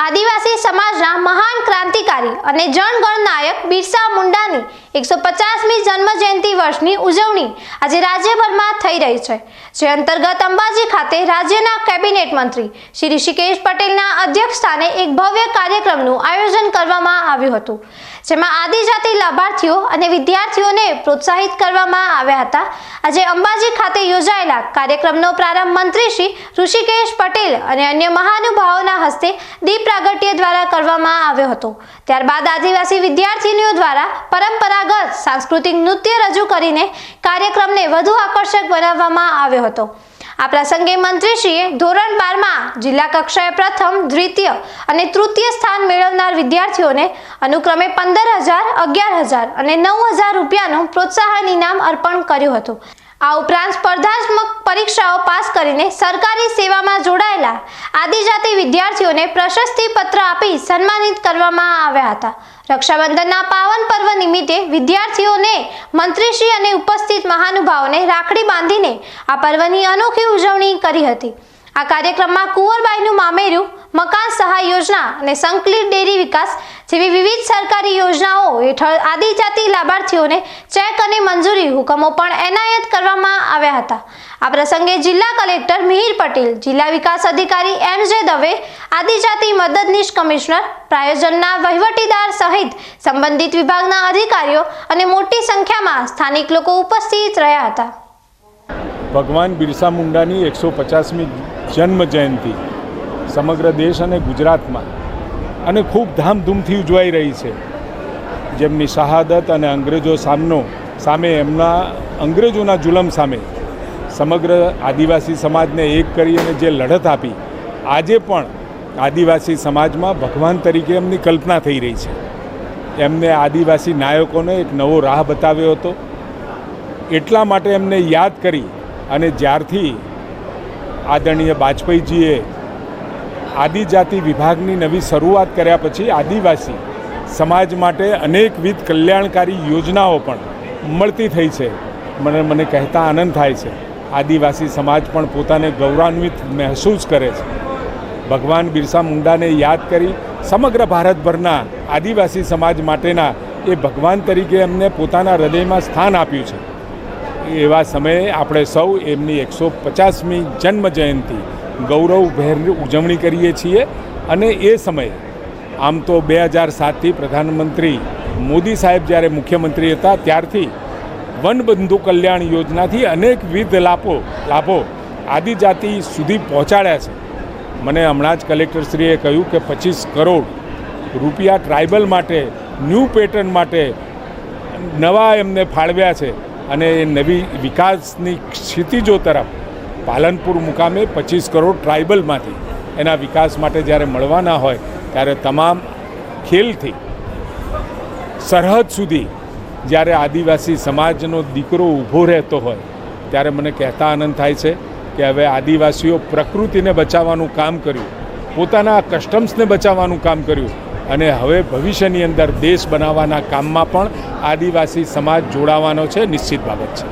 આદિવાસી સમાજના મહાન ક્રાંતિકારી અને જનગણ નાયક બિરસા મુંડાની એકસો પચાસમી જન્મ જયંતિ વર્ષની ઉજવણી આજે રાજ્યભરમાં થઈ રહી છે. જે અંતર્ગત અંબાજી ખાતે રાજ્યના કેબિનેટ મંત્રી શ્રી ઋષિકેશ પટેલના અધ્યક્ષસ્થાને એક ભવ્ય કાર્યક્રમનું આયોજન કરવામાં આવ્યું હતું, જેમાં આદિજાતિ લાભાર્થીઓ અને વિદ્યાર્થીઓને પ્રોત્સાહિત કરવામાં આવ્યા હતા. આજે અંબાજી ખાતે યોજાયેલા કાર્યક્રમનો પ્રારંભ મંત્રી શ્રી ઋષિકેશ પટેલ અને અન્ય મહાનુભાવોના હસ્તે દીપ પ્રાગટ્ય દ્વારા કરવામાં આવ્યો હતો. ત્યારબાદ આદિવાસી વિદ્યાર્થીનીઓ દ્વારા પરંપરાગત સાંસ્કૃતિક નૃત્ય રજૂ કરીને કાર્યક્રમને વધુ આકર્ષક બનાવવામાં આવ્યો હતો. આ પ્રસંગે મંત્રીશ્રીએ ધોરણ બારમાં જિલ્લા કક્ષાએ પ્રથમ, દ્વિતીય અને તૃતીય સ્થાન મેળવનાર વિદ્યાર્થીઓને અનુક્રમે પંદર હજાર, અગિયાર હજાર અને નવ હજાર રૂપિયાનું પ્રોત્સાહન ઇનામ અર્પણ કર્યું હતું. આ ઉપરાંત સ્પર્ધાત્મક પરીક્ષાઓ પાસ કરીને સરકારી સેવામાં જોડાયેલા આદિજાતિ વિદ્યાર્થીઓને પ્રશસ્તિ પત્ર આપી સન્માનિત કરવામાં આવ્યા હતા. રક્ષાબંધનના પાવન પર્વ નિમિત્તે વિદ્યાર્થીઓને મંત્રીશ્રી અને ઉપસ્થિત મહાનુભાવોને રાખડી બાંધીને આ પર્વની અનોખી ઉજવણી કરી હતી. આ કાર્યક્રમમાં કુંવરબાઈનું મામેરું મકાન સહાય યોજના અને સંકલિત ડેરી વિકાસ જેવી વિવિધ સરકારી યોજનાઓ હેઠળ આદિજાતિ લાભાર્થીઓને ચેક અને મંજૂરી હુકમો પણ એનાયત કરવામાં આવ્યા હતા. આ પ્રસંગે જિલ્લા કલેક્ટર મિહિર પટેલ, જિલ્લા વિકાસ અધિકારી એમ જે દવે, આદિજાતિ મદદનીશ કમિશનર, પ્રાયોજનના વહીવટીદાર સહિત સંબંધિત વિભાગના અધિકારીઓ અને મોટી સંખ્યામાં સ્થાનિક લોકો ઉપસ્થિત રહ્યા હતા. ભગવાન બિરસા મુંડાની એકસો પચાસમી જન્મ જયંતિ સમગ્ર દેશ અને ગુજરાતમાં અને ખૂબ ધામધૂમથી ઉજવાઈ રહી છે. જેમની શહાદત અને અંગ્રેજો સામનો સામે એમના અંગ્રેજોના જુલમ સામે સમગ્ર આદિવાસી સમાજને એક કરી અને જે લડત આપી, આજે પણ આદિવાસી સમાજમાં ભગવાન તરીકે એમની કલ્પના થઈ રહી છે. એમને આદિવાસી નાયકોને એક નવો રાહ બતાવ્યો હતો. એટલા માટે એમને યાદ કરી અને જ્યારથી આદરણીય વાજપેયીજીએ આદિજાતિ વિભાગની નવી શરૂઆત કર્યા પછી આદિવાસી સમાજ માટે અનેકવિધ કલ્યાણકારી યોજનાઓ પણ મળતી થઈ છે. મને મને કહેતા આનંદ થાય છે. આદિવાસી સમાજ પણ પોતાને ગૌરવાન્વિત મહેસૂસ કરે છે. ભગવાન બિરસા મુંડાને યાદ કરી સમગ્ર ભારતભરના આદિવાસી સમાજ માટેના એ ભગવાન તરીકે એમને પોતાના હૃદયમાં સ્થાન આપ્યું છે. એવા સમયે આપણે સૌ એમની એકસો પચાસમી જન્મ જયંતિ ગૌરવભેરની ઉજવણી કરીએ છીએ અને એ સમયે આમ તો બે હજાર સાતથી પ્રધાનમંત્રી મોદી સાહેબ જ્યારે મુખ્યમંત્રી હતા ત્યારથી વનબંધુ કલ્યાણ યોજનાથી અનેકવિધ લાભો લાભો આદિજાતિ સુધી પહોંચાડ્યા છે. મને હમણાં જ કલેક્ટરશ્રીએ કહ્યું કે પચીસ કરોડ રૂપિયા ટ્રાઇબલ માટે, ન્યૂ પેટર્ન માટે નવા એમને ફાળવ્યા છે અને એ નવી વિકાસની ક્ષિતિજો તરફ પાલનપુર મુકામે પચીસ કરોડ ટ્રાઇબલમાંથી એના વિકાસ માટે જ્યારે મળવાના હોય, ત્યારે તમામ ખેલથી સરહદ સુધી જ્યારે આદિવાસી સમાજનો દીકરો ઊભો રહેતો હોય, ત્યારે મને કહેતા આનંદ થાય છે કે હવે આદિવાસીઓ પ્રકૃતિને બચાવવાનું કામ કર્યું, પોતાના કસ્ટમ્સને બચાવવાનું કામ કર્યું અને હવે ભવિષ્યની અંદર દેશ બનાવવાના કામમાં પણ આદિવાસી સમાજ જોડાવાનો છે, નિશ્ચિત બાબત છે.